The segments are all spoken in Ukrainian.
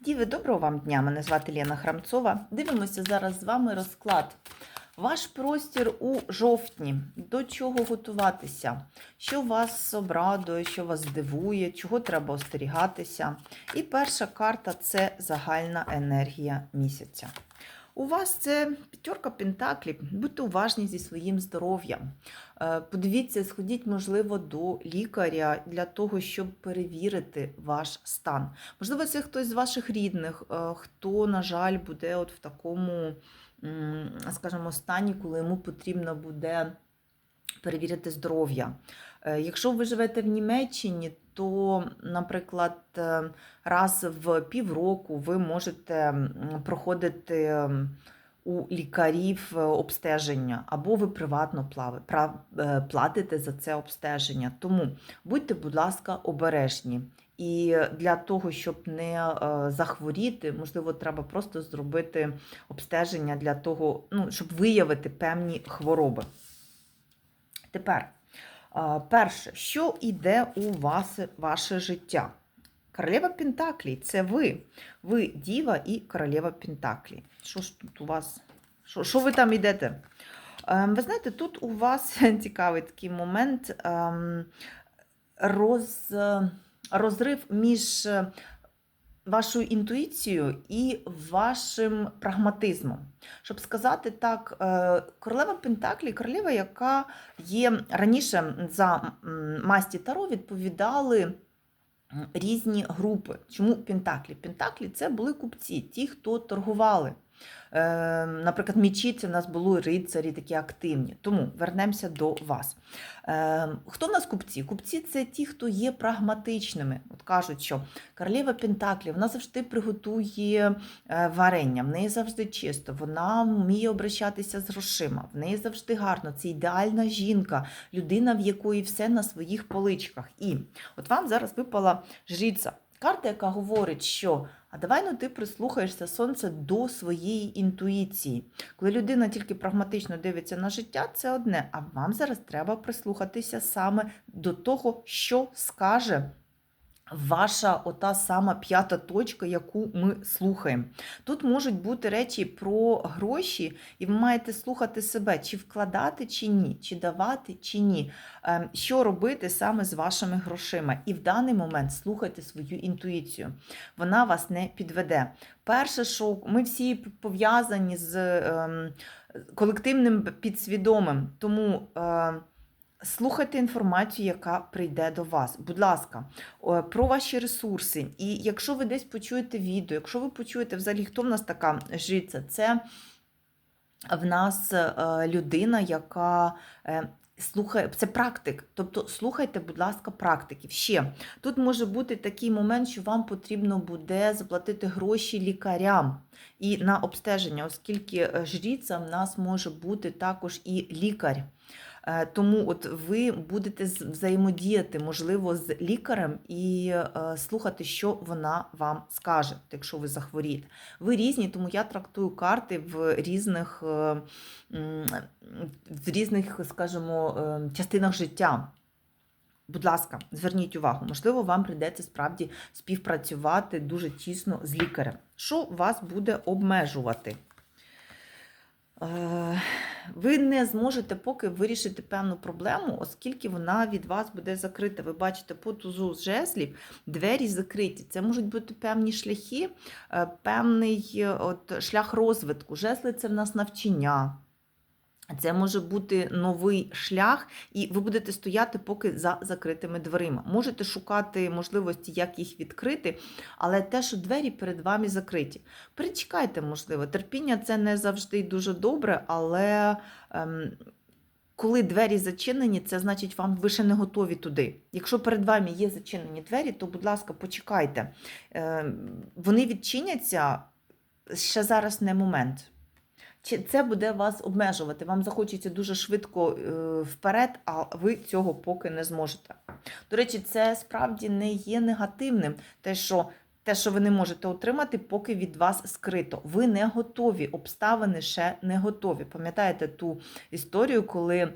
Діви, доброго вам дня! Мене звати Лена Храмцова. Дивимося зараз з вами розклад. Ваш простір у жовтні. До чого готуватися? Що вас обрадує, що вас здивує, чого треба остерігатися? І перша карта це загальна енергія місяця. У вас це п'ятерка пентаклів. Будьте уважні зі своїм здоров'ям. Е, Подивіться, сходіть, можливо, до лікаря для того, щоб перевірити ваш стан. Можливо, це хтось з ваших рідних, е, хто, на жаль, буде от в такому, скажімо, стані, коли йому потрібно буде перевірити здоров'я. Е, Якщо ви живете в Німеччині, то, наприклад, е, раз в півроку ви можете проходити у лікарів е, обстеження, або ви приватно платите за це обстеження. Тому будьте, будь ласка, обережні. І для того, щоб не захворіти, можливо, треба просто зробити обстеження для того, ну, щоб виявити певні хвороби. Тепер, перше, що йде у вас ваше життя? Королева Пентаклі це ви. Ви діва і королева Пентаклі. Що ж тут у вас? Що, що ви там йдете? Ем, Ви знаєте, тут у вас цікавий такий момент ем, роз, розрив між вашою інтуїцією і вашим прагматизмом. Щоб сказати так, е, королева Пентаклі, королева, яка є раніше за масті Таро, відповідали різні групи. Чому Пентаклі? Пентаклі це були купці, ті, хто торгували. Е, Наприклад, мічі це в нас були рицарі такі активні. Тому вернемося до вас. Е, Хто в нас купці? Купці це ті, хто є прагматичними. От кажуть, що королева Пентаклі вона завжди приготує е, варення, в неї завжди чисто, вона вміє обращатися з грошима, в неї завжди гарно. Це ідеальна жінка, людина, в якої все на своїх поличках. І от вам зараз випала жриця. Карта, яка говорить, що а давай ну ти прислухаєшся сонце до своєї інтуїції. Коли людина тільки прагматично дивиться на життя, це одне. А вам зараз треба прислухатися саме до того, що скаже. Ваша ота сама п'ята точка, яку ми слухаємо. Тут можуть бути речі про гроші, і ви маєте слухати себе, чи вкладати, чи ні, чи давати, чи ні. Ем, Що робити саме з вашими грошима. І в даний момент слухайте свою інтуїцію. Вона вас не підведе. Перше, що ми всі пов'язані з ем, колективним підсвідомим, тому. Слухайте інформацію, яка прийде до вас. Будь ласка, про ваші ресурси. І якщо ви десь почуєте відео, якщо ви почуєте взагалі, хто в нас така жриця, це в нас е, людина, яка е, слухає, це практик. Тобто слухайте, будь ласка, практиків. Ще тут може бути такий момент, що вам потрібно буде заплатити гроші лікарям і на обстеження, оскільки е, жриця в нас може бути також і лікар. Е, Тому от ви будете взаємодіяти, можливо, з лікарем і е, слухати, що вона вам скаже, якщо ви захворієте. Ви різні, тому я трактую карти в різних, е, в різних, скажімо, частинах життя. Будь ласка, зверніть увагу, можливо, вам прийдеться справді співпрацювати дуже тісно з лікарем. Що вас буде обмежувати? Ви не зможете поки вирішити певну проблему, оскільки вона від вас буде закрита. Ви бачите, по тузу з жезлів двері закриті. Це можуть бути певні шляхи, е, певний е, от, шлях розвитку. Жезли це в нас навчання. Це може бути новий шлях, і ви будете стояти поки за закритими дверима. Можете шукати можливості, як їх відкрити, але те, що двері перед вами закриті. Перечекайте, можливо, терпіння це не завжди дуже добре, але ем, коли двері зачинені, це значить, вам ви ще не готові туди. Якщо перед вами є зачинені двері, то, будь ласка, почекайте. Ем, вони відчиняться ще зараз не момент. Чи це буде вас обмежувати? Вам захочеться дуже швидко е, вперед, а ви цього поки не зможете. До речі, це справді не є негативним, те, що те, що ви не можете отримати, поки від вас скрито. Ви не готові, обставини ще не готові. Пам'ятаєте ту історію, коли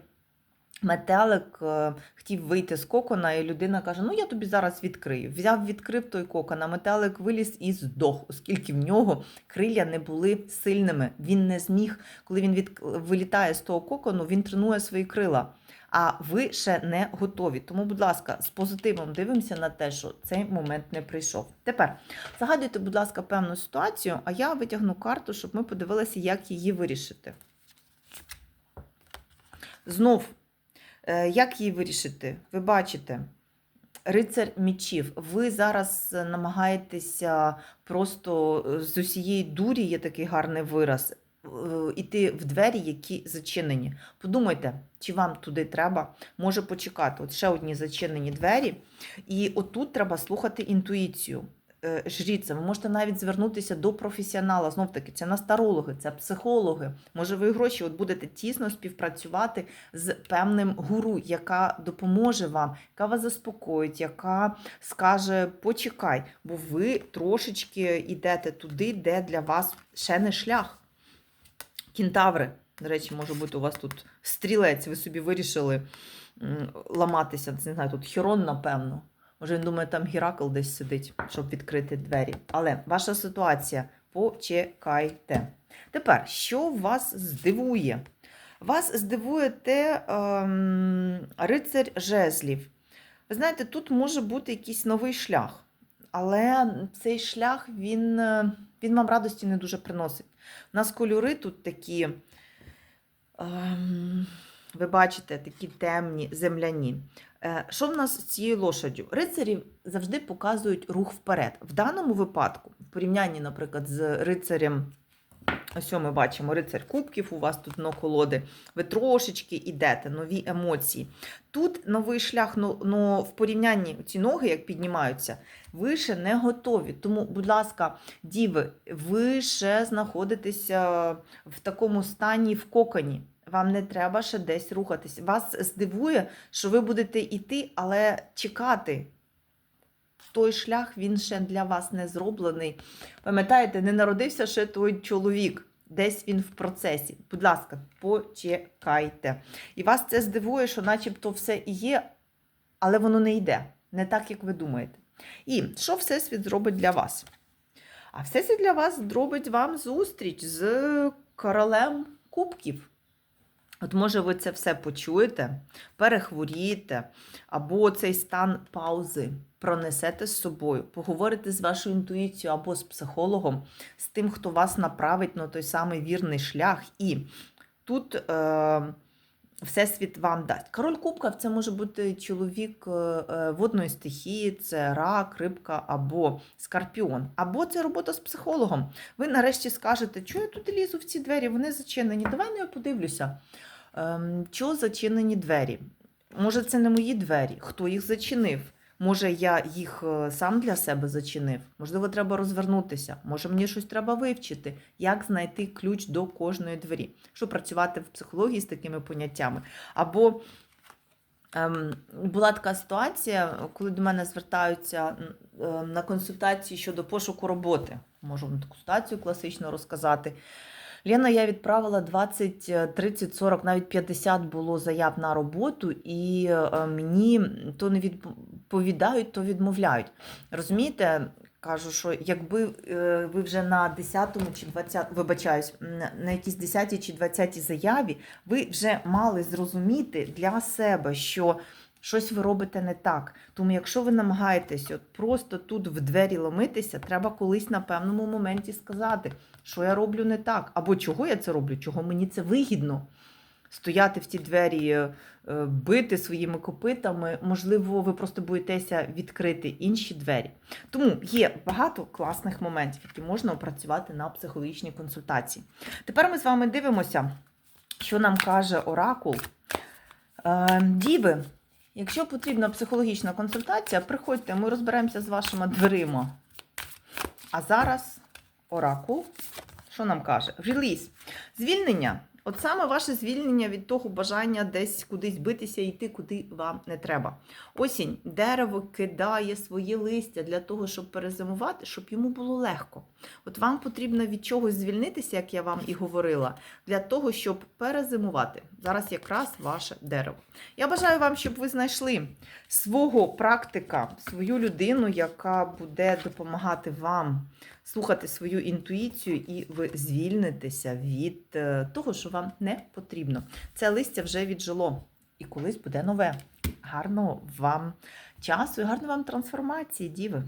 Метелик е, хотів вийти з кокона, і людина каже: Ну, я тобі зараз відкрию. Взяв, відкрив той кокон, а метелик виліз і здох, оскільки в нього крилля не були сильними. Він не зміг, коли він від... вилітає з того кокону, він тренує свої крила. А ви ще не готові. Тому, будь ласка, з позитивом дивимося на те, що цей момент не прийшов. Тепер загадуйте, будь ласка, певну ситуацію, а я витягну карту, щоб ми подивилися, як її вирішити. Знов, як її вирішити? Ви бачите, рицар мічів. Ви зараз е, намагаєтеся просто е, з усієї дурі, є такий гарний вираз, е, іти в двері, які зачинені. Подумайте, чи вам туди треба, може почекати. От ще одні зачинені двері. І отут треба слухати інтуїцію. Е, ви можете навіть звернутися до професіонала. Знов таки, це настарологи, це психологи. Може, ви гроші от будете тісно співпрацювати з певним гуру, яка допоможе вам, яка вас заспокоїть, яка скаже: почекай, бо ви трошечки йдете туди, де для вас ще не шлях. Кінтаври. До речі, може бути, у вас тут стрілець, ви собі вирішили ламатися. Не знаю, тут Хірон, напевно. Може, він думає, там Геракл десь сидить, щоб відкрити двері. Але ваша ситуація почекайте. Тепер, що вас здивує? Вас здивує те ем, рицарь жезлів. Ви знаєте, тут може бути якийсь новий шлях, але цей шлях він, е, він вам радості не дуже приносить. У нас кольори тут такі, ем, ви бачите, такі темні, земляні. Е, Що в нас з цією лошаддю? Рицарі завжди показують рух вперед. В даному випадку, в порівнянні, наприклад, з рицарем, ось ми бачимо рицарь кубків, у вас тут дно колоди, ви трошечки йдете, нові емоції. Тут новий шлях, ну, ну в порівнянні ці ноги, як піднімаються, ви ще не готові. Тому, будь ласка, діви, ви ще знаходитеся в такому стані в коконі. Вам не треба ще десь рухатись. Вас здивує, що ви будете йти, але чекати. Той шлях він ще для вас не зроблений. Пам'ятаєте, не народився ще той чоловік, десь він в процесі. Будь ласка, почекайте. І вас це здивує, що начебто все і є, але воно не йде. Не так, як ви думаєте. І що Всесвіт зробить для вас? А Всесвіт для вас зробить вам зустріч з королем кубків. От може ви це все почуєте, перехворієте, або цей стан паузи пронесете з собою, поговорите з вашою інтуїцією або з психологом, з тим, хто вас направить на той самий вірний шлях. І тут е, Всесвіт вам дасть. Король Кубків це може бути чоловік е, е, водної стихії, це рак, рибка або скорпіон. Або це робота з психологом. Ви нарешті скажете, що я тут лізу в ці двері, вони зачинені. Давай ну, я подивлюся. Ем, Чого зачинені двері? Може, це не мої двері? Хто їх зачинив? Може, я їх е, сам для себе зачинив? Можливо, треба розвернутися. Може, мені щось треба вивчити, як знайти ключ до кожної двері, щоб працювати в психології з такими поняттями. Або ем, була така ситуація, коли до мене звертаються м, е, на консультації щодо пошуку роботи. Можу вам таку ситуацію класично розказати. Лена, я відправила 20, 30, 40, навіть 50 було заяв на роботу, і е, мені то не відповідають, то відмовляють. Розумієте? Кажу, що якби е, ви вже на 10-му чи 20, вибачаюсь, на якійсь 10 чи 20 заяві, ви вже мали зрозуміти для себе, що щось ви робите не так. Тому, якщо ви намагаєтесь от просто тут в двері ломитися, треба колись на певному моменті сказати, що я роблю не так, або чого я це роблю, чого мені це вигідно. Стояти в ті двері, е, е, бити своїми копитами, можливо, ви просто боїтеся відкрити інші двері. Тому є багато класних моментів, які можна опрацювати на психологічній консультації. Тепер ми з вами дивимося, що нам каже Оракул. Е, Діви, якщо потрібна психологічна консультація, приходьте, ми розберемося з вашими дверима. А зараз Оракул, що нам каже? Реліз. Звільнення От саме ваше звільнення від того бажання десь кудись битися і йти, куди вам не треба. Осінь, дерево кидає свої листя для того, щоб перезимувати, щоб йому було легко. От вам потрібно від чогось звільнитися, як я вам і говорила, для того, щоб перезимувати. Зараз якраз ваше дерево. Я бажаю вам, щоб ви знайшли свого практика, свою людину, яка буде допомагати вам слухати свою інтуїцію, і ви звільнитеся від е, того, що вам не потрібно. Це листя вже віджило, і колись буде нове. Гарного вам часу і гарної вам трансформації, діви.